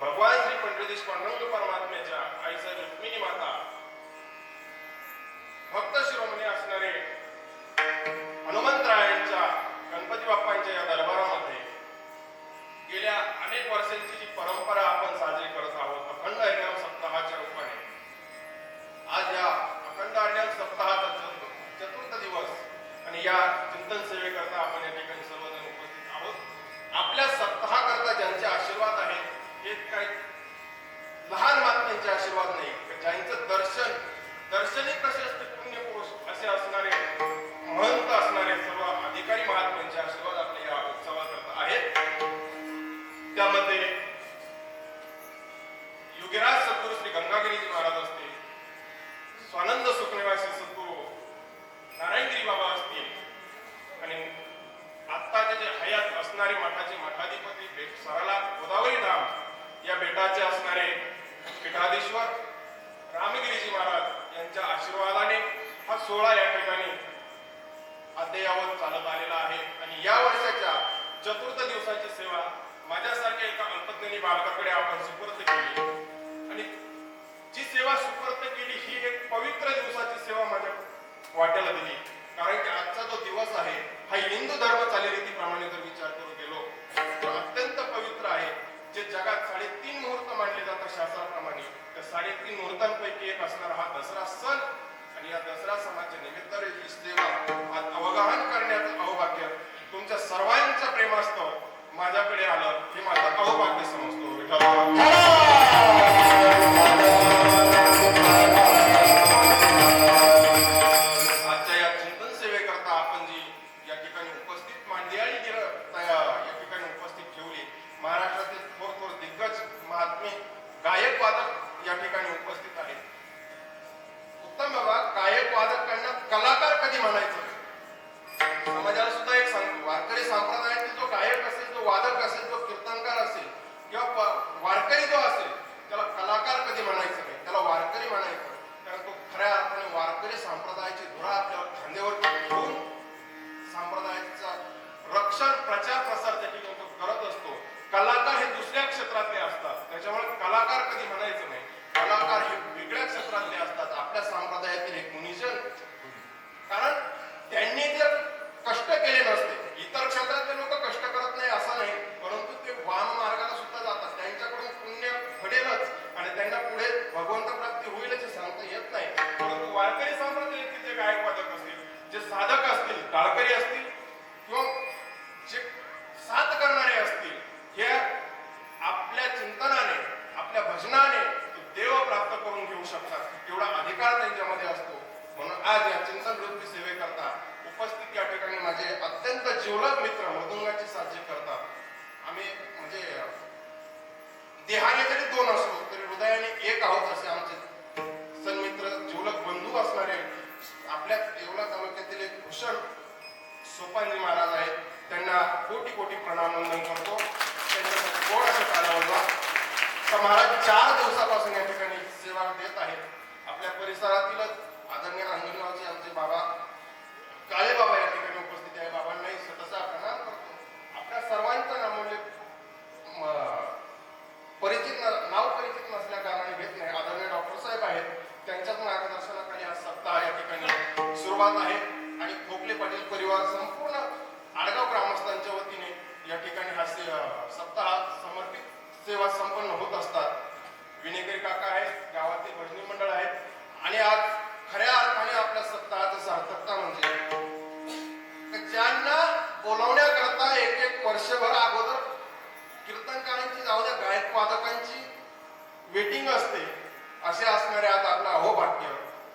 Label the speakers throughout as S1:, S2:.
S1: भगवान श्री पंडित पांडुरंग परमात्म्याच्या आईचा रुक्मिणी माता भक्त काही लहान महात्म्यांचे आशीर्वाद नाही. ज्यांचं दर्शन दर्शनी कसे असते पुण्य पुरुष असे असणारे महंत असणारे सर्व अधिकारी महात्म्यांचे आशीर्वाद आपल्या या उत्सवाकरता आहेत. त्यामध्ये युगराज सद्गुरू श्री गंगागिरीजी महाराज असतील स्वानंद सुखनिवासी सद्गुरू नारायणगिरी बाबा असतील आणि आत्ताचे जे हयात असणारे मठाचे मठाधिपती सरला गोदावरी धाम या बेटाचे असणारे पीठाधीश्वर रामगिरीजी महाराज यांच्या आशीर्वादाने हा सोहळा या ठिकाणी अद्ययावत चालत आलेला आहे. आणि या वर्षाच्या चतुर्थ दिवसाची सेवा माझ्यासारख्या एका अल्पज्ञानी बालकाकडे आपण शिकू Amen. काळकरी असतील किंवा जे साथ करणारे असतील हे आपल्या चिंतनाने आपल्या भजनाने देव प्राप्त करून घेऊ शकतात. एवढा अधिकार त्यांच्यामध्ये असतो. म्हणून आज या चिंतन वृत्ती सेवेकरता उपस्थित या ठिकाणी माझे अत्यंत जिवलग मित्र मृदुंगाची साध्य करतात. आम्ही म्हणजे देहाने जरी दोन असलो तरी हृदयाने एक आहोत असे आमचे त्यांना कोटी कोटी प्रणाम वंदन करतो त्यांच्यासाठी गोड असं कालावधीला तर महाराज चार दिवसापासून या ठिकाणी सेवा देत आहेत आपल्या परिसरातीलच आदरणीय अंजनगावचे आमचे बाबा काळे बाबा या ठिकाणी उपस्थित आहे बाबांनाही स्वतःचा प्रणाम करतो आपल्या सर्वांचं नामोल्य परिचित नाव परिचित नसल्या कारणाने घेत नाही आदरणीय डॉक्टर साहेब आहेत त्यांच्याच मार्गदर्शनाखाली हा सप्ताह या ठिकाणी सुरुवात आहे सेवा संपन्न होत असतात. विनेकरी काका आहेत गावातील भजनी मंडळ आहेत आणि आज खऱ्या अर्थाने आपल्या सप्ताहाचं सार्थकता म्हणजे. ज्यांना बोलवण्याकरता एक एक वर्षभर अगोदर कीर्तनकारांची जाऊ द्या गायक वादकांची वेटिंग असते असे असणारे आज आपलं अहोभाग्य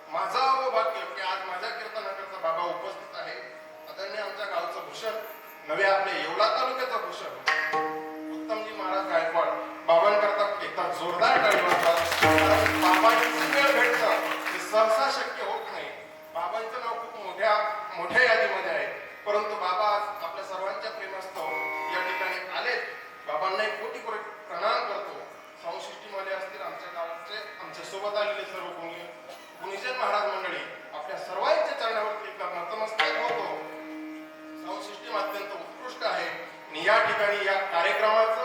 S1: माझं अहोभाग्य की आज माझ्या कीर्तनाकरता बाबा उपस्थित आहे. आदरणीय आमच्या गावचं भूषण नवे आपले येवला तालुक्याचं भूषण. उत्तमजी महाराज गायकवाड. एकदा जोरदार टाळी बाबांची वेळ भेटणं हे सहसा शक्य होत नाही. बाबांचं नाव खूप मोठ्या मोठ्या यादीमध्ये आहे. परंतु बाबा आज आपल्या सर्वांच्या प्रेमास्तव या ठिकाणी आलेत. बाबांना एक कोटी कोटी प्रणाम करतो. संसृष्टीमध्ये असतील आमच्या गावाचे आमच्यासोबत आलेले सर्व गुणी गुणीजन महाराज मंडळी आपल्या सर्वांच्या चरणावरती एकदा नतमस्तक होतो. संसृष्टी अत्यंत उत्कृष्ट आहे. आणि या ठिकाणी या कार्यक्रमाचं